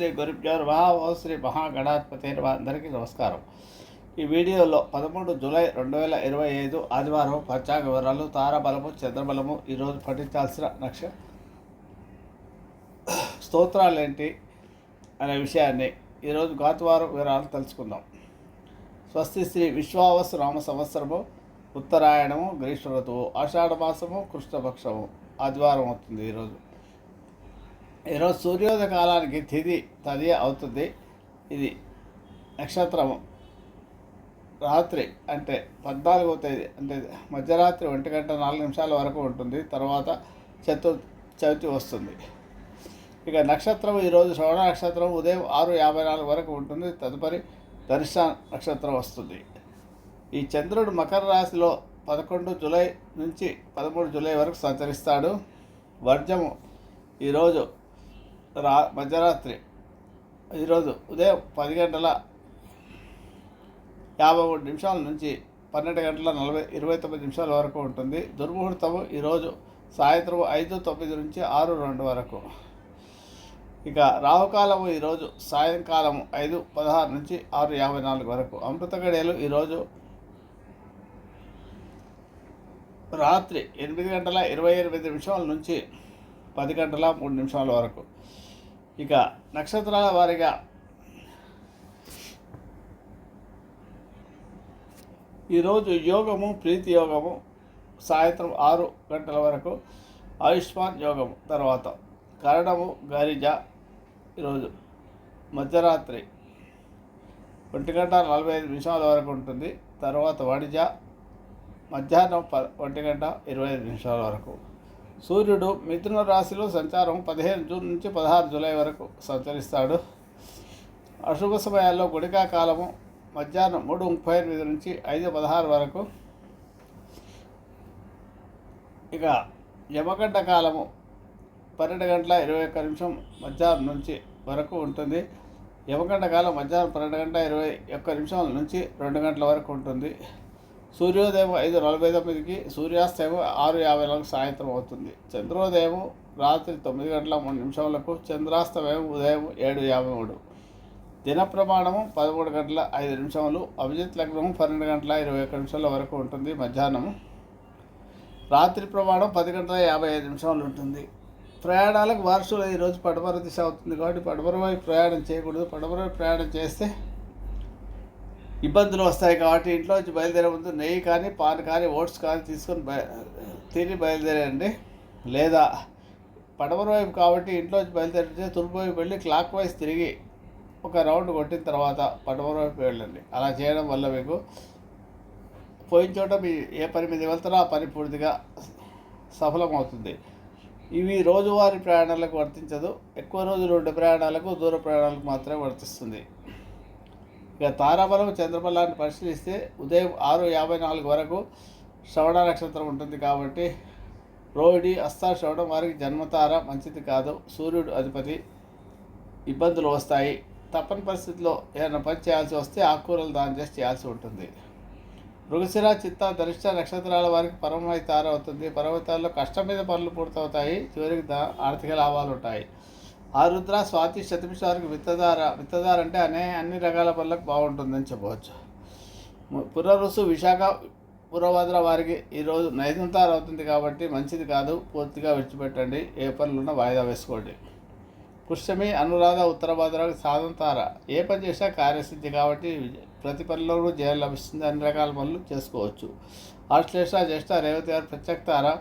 శ్రీ గురుభ్యో మహా శ్రీ మహాగణాధిపతి అందరికీ నమస్కారం. ఈ వీడియోలో పదమూడు జూలై రెండు వేల ఇరవై ఐదు ఆదివారం పంచాంగ వివరాలు తారాబలము చంద్రబలము ఈరోజు పఠించాల్సిన నక్ష స్తోత్రాలు ఏంటి అనే విషయాన్ని ఈరోజు గాతువారం వివరాలు తెలుసుకుందాం. స్వస్తి శ్రీ విశ్వావసు రామ సంవత్సరము ఉత్తరాయణము గ్రీష్మ ఋతువు ఆషాఢ మాసము కృష్ణపక్షము ఆదివారం అవుతుంది ఈరోజు ఈరోజు సూర్యోదయ కాలానికి తిది తది అవుతుంది. ఇది నక్షత్రము. రాత్రి అంటే పద్నాలుగవ తేదీ అంటే మధ్యరాత్రి ఒంటి గంట నాలుగు నిమిషాల వరకు ఉంటుంది. తర్వాత చతు చవితి వస్తుంది. ఇక నక్షత్రం ఈరోజు శ్రవణ నక్షత్రం ఉదయం ఆరు యాభై నాలుగు వరకు ఉంటుంది. తదుపరి దర్శ నక్షత్రం వస్తుంది. ఈ చంద్రుడు మకర రాశిలో పదకొండు జూలై నుంచి పదమూడు జూలై వరకు సంచరిస్తాడు. వర్జము ఈరోజు రా మధ్యరాత్రి. ఈరోజు ఉదయం పది గంటల యాభై మూడు నిమిషాల నుంచి పన్నెండు గంటల నలభై ఇరవై తొమ్మిది నిమిషాల వరకు ఉంటుంది. దుర్ముహూర్తము ఈరోజు సాయంత్రం ఐదు తొమ్మిది నుంచి ఆరు రెండు వరకు. ఇక రాహుకాలము ఈరోజు సాయంకాలం ఐదు పదహారు నుంచి ఆరు యాభై నాలుగు వరకు. అమృత గడియలు ఈరోజు రాత్రి ఎనిమిది గంటల ఇరవై ఎనిమిది నిమిషాల నుంచి పది గంటల మూడు నిమిషాల వరకు. ఇక నక్షత్రాల వారీగా ఈరోజు యోగము ప్రీతి యోగము సాయంత్రం ఆరు గంటల వరకు ఆయుష్మాన్ యోగము తర్వాత. కరణము గరిజ ఈరోజు. మధ్యరాత్రి ఒంటి గంట నలభై ఐదు నిమిషాల వరకు ఉంటుంది. తర్వాత వణిజ మధ్యాహ్నం ప ఒంటి గంట ఇరవై ఐదు నిమిషాల వరకు. సూర్యుడు మిథున రాశిలో సంచారం పదిహేను జూన్ నుంచి పదహారు జూలై వరకు సంచరిస్తాడు. అశుభ సమయాల్లో గుడికా కాలము మధ్యాహ్నం మూడు ముప్పై ఎనిమిది నుంచి ఐదు పదహారు వరకు. ఇక యమగడ్డ కాలము పన్నెండు గంటల ఇరవై ఒక్క నిమిషం మధ్యాహ్నం నుంచి వరకు ఉంటుంది. యమగంట కాలం మధ్యాహ్నం పన్నెండు గంటల ఇరవై ఒక్క నిమిషాల నుంచి రెండు గంటల వరకు ఉంటుంది. సూర్యోదయం ఐదు నలభై తొమ్మిదికి సూర్యాస్తయం ఆరు యాభై నాలుగు సాయంత్రం అవుతుంది. చంద్రోదయం రాత్రి తొమ్మిది గంటల మూడు నిమిషములకు చంద్రాస్తమయం ఉదయం ఏడు యాభై మూడు. దిన ప్రమాణము పదమూడు గంటల ఐదు నిమిషములు అభిజిత్ లగ్నము పన్నెండు గంటల ఇరవై ఒక్క నిమిషాల వరకు ఉంటుంది మధ్యాహ్నము. రాత్రి ప్రమాణం పది గంటల యాభై ఐదు నిమిషాలు ఉంటుంది. ప్రయాణాలకు వారసులు ఈరోజు పడమర దిశ అవుతుంది కాబట్టి పడమర వైపు ప్రయాణం చేయకూడదు. పడమర ప్రయాణం చేస్తే ఇబ్బందులు వస్తాయి కాబట్టి ఇంట్లో నుంచి బయలుదేరే ముందు నెయ్యి కానీ పాన్ కానీ ఓట్స్ కానీ తీసుకొని బయ తిని బయలుదేరండి. లేదా పడమర వైపు కాబట్టి ఇంట్లోంచి బయలుదేరితే తూర్పు వైపు వెళ్ళి క్లాక్ వైజ్ తిరిగి ఒక రౌండ్ కొట్టిన తర్వాత పడమర వైపు వెళ్ళండి. అలా చేయడం వల్ల మీకు పోయిన చోట మీ ఏ పని మీద వెళ్తారో ఆ పని పూర్తిగా సఫలమవుతుంది. ఇవి రోజువారీ ప్రయాణాలకు వర్తించదు. ఎక్కువ రోజులు ఉండే ప్రయాణాలకు దూర ప్రయాణాలకు మాత్రమే వర్తిస్తుంది. ఇక తారాబలం చంద్రబలాన్ని పరిశీలిస్తే ఉదయం ఆరు యాభై నాలుగు వరకు శ్రవణ నక్షత్రం ఉంటుంది కాబట్టి రోహిణి అస్తా శ్రవణం వారికి జన్మతార మంచిది కాదు. సూర్యుడు అధిపతి ఇబ్బందులు వస్తాయి. తప్పని పరిస్థితిలో ఏదైనా పని చేయాల్సి వస్తే ఆకుకూరలు దాని చేసి చేయాల్సి ఉంటుంది. మృగశిర చిత్త ధరిష్ట నక్షత్రాల వారికి పరమై తార అవుతుంది. పర్వతాల్లో కష్టం మీద పనులు పూర్తవుతాయి. చివరికి దా ఆర్థిక లాభాలు ఉంటాయి. ఆరుద్ర స్వాతి శతమిష వారికి విత్తదార విత్తదార అంటే అనే అన్ని రకాల పనులకు బాగుంటుందని చెప్పవచ్చు. పురరుసు పునరుసు విశాఖ పురభద్ర వారికి ఈరోజు నైదంతార అవుతుంది కాబట్టి మంచిది కాదు పూర్తిగా విడిచిపెట్టండి ఏ పనులున్నా వాయిదా వేసుకోండి. పుష్యమి అనురాధ ఉత్తరభద్ర సాధంతార ఏ పని చేసినా కార్యసిద్ధి కాబట్టి ప్రతి పనిలోనూ జయం లభిస్తుంది అన్ని రకాల పనులు చేసుకోవచ్చు. ఆశ్లేష జ్యేష్ఠ రేవతి గారు ప్రత్యక్తారా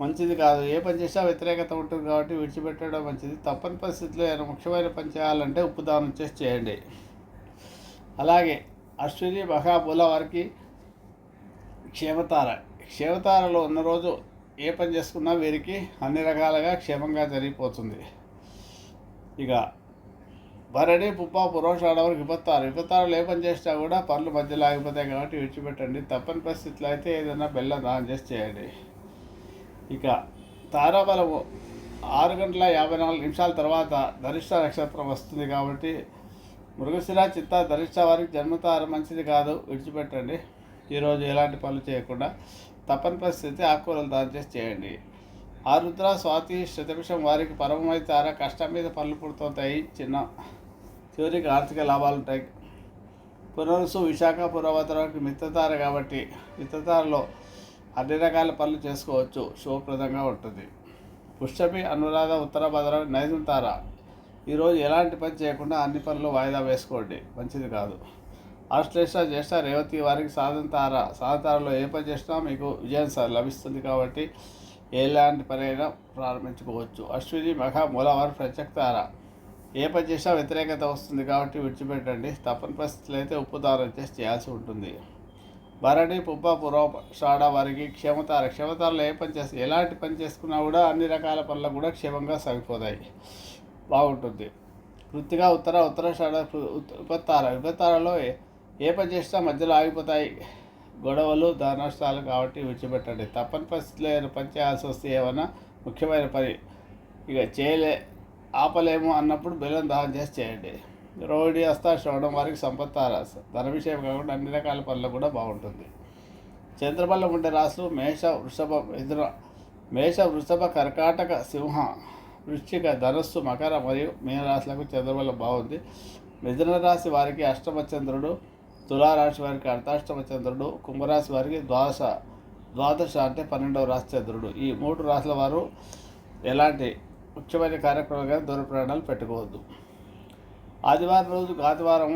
మంచిది కాదు. ఏ పని చేసినా వ్యతిరేకత ఉంటుంది కాబట్టి విడిచిపెట్టడం మంచిది. తప్పని పరిస్థితిలో ఏదైనా ముఖ్యమైన పని చేయాలంటే ఉప్పు దానం చేసి చేయండి. అలాగే అశ్విని మహాబుల వారికి క్షేమతార. క్షేమతారలో ఉన్న రోజు ఏ పని చేసుకున్నా వీరికి అన్ని రకాలుగా క్షేమంగా జరిగిపోతుంది. ఇక భరణి పుప్ప పురోషాడ వరకు విపత్తారు. విపత్తారులు ఏ పని చేసినా కూడా పనులు మధ్యలో ఆగిపోతాయి కాబట్టి విడిచిపెట్టండి. తప్పని పరిస్థితులు అయితే ఏదైనా బెల్లం దానం చేసి చేయండి. ఇక తారాబలము ఆరు గంటల యాభై నాలుగు నిమిషాల తర్వాత ధరిష్ట నక్షత్రం వస్తుంది కాబట్టి మృగశిర చిత్త ధరిష్ట వారికి జన్మతార మంచిది కాదు. విడిచిపెట్టండి. ఈరోజు ఎలాంటి పనులు చేయకుండా తప్పని పరిస్థితి ఆకుకూరలు దాని చేసి చేయండి. ఆరుద్ర స్వాతి శతభిషం వారికి పరమమైతారా కష్టం మీద పనులు పుడుతుంటాయి చిన్న చివరికి ఆర్థిక లాభాలు ఉంటాయి. పునరుసు విశాఖ పురవతరానికి మిత్రతార కాబట్టి మిత్రతారలో అన్ని రకాల పనులు చేసుకోవచ్చు. శుభప్రదంగా ఉంటుంది. పుష్పమి అనురాధ ఉత్తర భద్ర నైజం తార. ఈరోజు ఎలాంటి పని చేయకుండా అన్ని పనులు వాయిదా వేసుకోండి. మంచిది కాదు. ఆశ్లేష జ్యేష్ఠ రేవతి వారికి సాధన తార. సాధన తారలో ఏ పని చేసినా మీకు విజయం లభిస్తుంది కాబట్టి ఎలాంటి పని అయినా ప్రారంభించుకోవచ్చు. అశ్విని మఖ మూలవారు ప్రత్యక్తార ఏ పని చేసినా వ్యతిరేకత వస్తుంది కాబట్టి విడిచిపెట్టండి. తప్పని పరిస్థితులు అయితే ఉప్పు దారం చేసి చేయాల్సి ఉంటుంది. భరణి పుబ్బ పురవ వారికి క్షమతార క్షమతారలో ఏ పని చేస్తే ఎలాంటి పని చేసుకున్నా కూడా అన్ని రకాల పనులు కూడా క్షేమంగా సాగిపోతాయి. బాగుంటుంది. వృత్తిగా ఉత్తర ఉత్తర షాడ విపత్తార విపత్తారలో ఏ- పని చేసినా మధ్యలో ఆగిపోతాయి. గొడవలు ధనష్టాలు కాబట్టి విడిచిపెట్టండి. తప్పని పరిస్థితిలో పని చేయాల్సి వస్తే ఏమైనా ముఖ్యమైన పని. ఇక చేయలే ఆపలేము అన్నప్పుడు బెల్లం దానం చేసి చేయండి. రోహిణి హస్త శ్రవణం వారికి సంపత్తార ధన విషయం కాకుండా అన్ని రకాల పనులు కూడా బాగుంటుంది. చంద్రబలం ఉండే రాసు మేష వృషభ ఎదుర మేష వృషభ కర్కాటక సింహ వృశ్చిక ధనస్సు మకర మరియు మీనరాశులకు చంద్రబలం బాగుంది. మిథున రాశి వారికి అష్టమ చంద్రుడు తులారాశి వారికి అర్ధాష్టమ చంద్రుడు కుంభరాశి వారికి ద్వాదశ ద్వాదశ అంటే పన్నెండవ రాశి చంద్రుడు. ఈ మూడు రాశుల వారు ఎలాంటి ముఖ్యమైన కార్యక్రమాలుగా దూర ప్రయాణాలు పెట్టుకోవద్దు. ఆదివారం రోజు ఆదివారం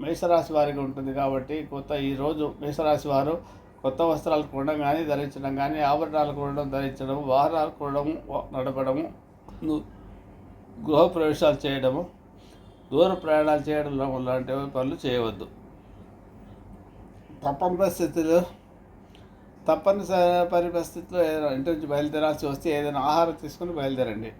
మేషరాశి వారికి ఉంటుంది కాబట్టి కొత్త ఈ రోజు మేషరాశి వారు కొత్త వస్త్రాలు కొనడం కానీ ధరించడం కానీ ఆభరణాలు కొనడం ధరించడం వాహనాలు కొనడం నడపడము గృహప్రవేశాలు గృహ ప్రవేశాలు చేయడము దూర ప్రయాణాలు చేయడం లాంటి పనులు చేయవద్దు. తప్పని పరిస్థితులు తప్పనిసరి పరిస్థితుల్లో ఏదైనా ఇంటి నుంచి బయలుదేరాల్సి వస్తే ఏదైనా ఆహారం తీసుకుని బయలుదేరండి.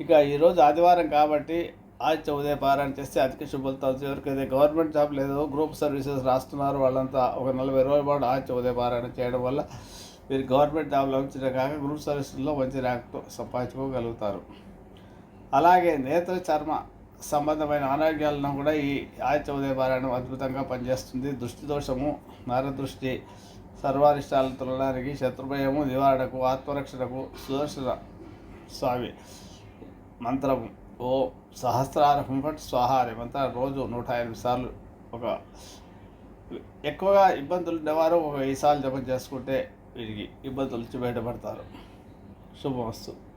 ఇక ఈరోజు ఆదివారం కాబట్టి ఆదిత్య ఉదయ పారాయణ చేస్తే అధిక శుభలతో ఎవరికైతే గవర్నమెంట్ జాబ్ లేదో గ్రూప్ సర్వీసెస్ రాస్తున్నారు వాళ్ళంతా ఒక నలభై రోజుల పాటు ఆదిత్య ఉదయ పారాయణ చేయడం వల్ల మీరు గవర్నమెంట్ జాబ్లో లభించిన కాక గ్రూప్ సర్వీసుల్లో మంచి ర్యాంక్తో సంపాదించుకోగలుగుతారు. అలాగే నేత్ర చర్మ సంబంధమైన అనారోగ్యాలను కూడా ఈ ఆదిత్య ఉదయ పారాయణం అద్భుతంగా పనిచేస్తుంది. దృష్టి దోషము నరదృష్టి సర్వారిష్టాలను తినడానికి శత్రుభయము నివారణకు ఆత్మరక్షణకు సుదర్శన స్వామి మంత్రం ఓ సహస్రార హుంఫట్ స్వాహ రోజు నూట ఎనిమిది సార్లు ఒక ఎక్కువగా ఇబ్బందులు ఉండేవారు ఒక ఈ సార్లు జపం చేసుకుంటే వీరికి ఇబ్బందుల నుంచి బయటపడతారు. శుభమస్తు.